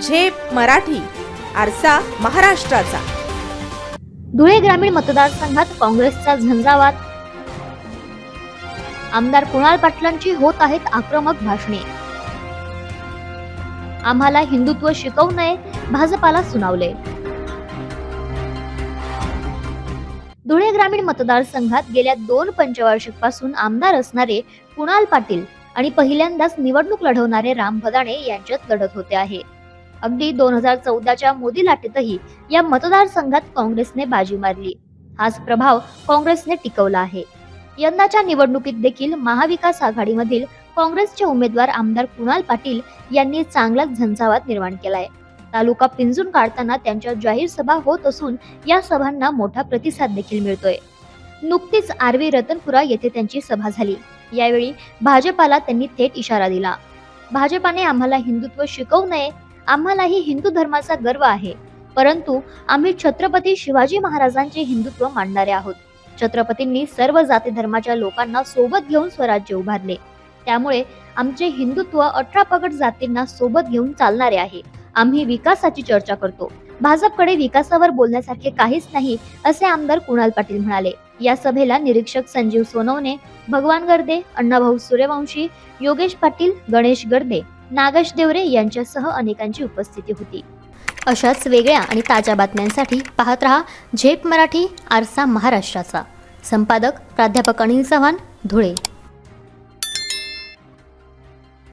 झेप मराठी आरसा महाराष्ट्राचा. धुळे ग्रामीण मतदारसंघात काँग्रेसचा झंझावात. आमदार कुणाल पाटलांची होत आहेत आक्रमक भाषणे. आम्हाला हिंदुत्व शिकवू नये भाजपाला सुनावले. धुळे ग्रामीण मतदारसंघात गेल्या दोन पंचवार्षिकपासून आमदार असणारे कुणाल पाटील आणि पहिल्यांदाच निवडणूक लढवणारे राम भदाणे यांच्यात लढत होते आहे. अगदी दोन हजार चौदाच्या मोदी लाटेतही या मतदारसंघात काँग्रेसने बाजी मारली. हाच प्रभाव काँग्रेसने टिकवला आहे. यंदाच्या निवडणुकीत देखील महाविकास आघाडीमधील काँग्रेसचे उमेदवार आमदार कुणाल पाटील यांनी चांगलाच झंझावात निर्माण केलाय. तालुका पिंजून काढताना त्यांच्या जाहीर सभा होत असून या सभांना मोठा प्रतिसाद देखील मिळतोय. नुकतीच आरवी रतनपुरा येथे त्यांची सभा झाली. यावेळी भाजपाला त्यांनी थेट इशारा दिला. भाजपाने आम्हाला हिंदुत्व शिकवू नये आम्हालाही हिंदू धर्माचा गर्व आहे. परंतु आम्ही छत्रपती शिवाजी महाराजांचे हिंदुत्व मांडणारे आहोत. छत्रपतींनी सर्व जाती धर्माच्या लोकांना सोबत घेऊन स्वराज्य उभारले. त्यामुळे आमचे हिंदुत्व अठरा पगड जातींना सोबत घेऊन चालणारे आहे. आम्ही विकासाची चर्चा करतो. भाजपकडे विकासावर बोलण्यासारखे काहीच नाही असे आमदार कुणाल पाटील म्हणाले. या सभेला निरीक्षक संजीव सोनवणे भगवान गर्दे अण्णाभाऊ सूर्यवंशी योगेश पाटील गणेश गर्दे नागेश देवरे यांच्यासह अनेकांची उपस्थिती होती. अशाच वेगळ्या आणि ताज्या बातम्यांसाठी पाहत रहा झेप मराठी आरसा महाराष्ट्राचा. संपादक प्राध्यापक अनिल चव्हाण धुळे.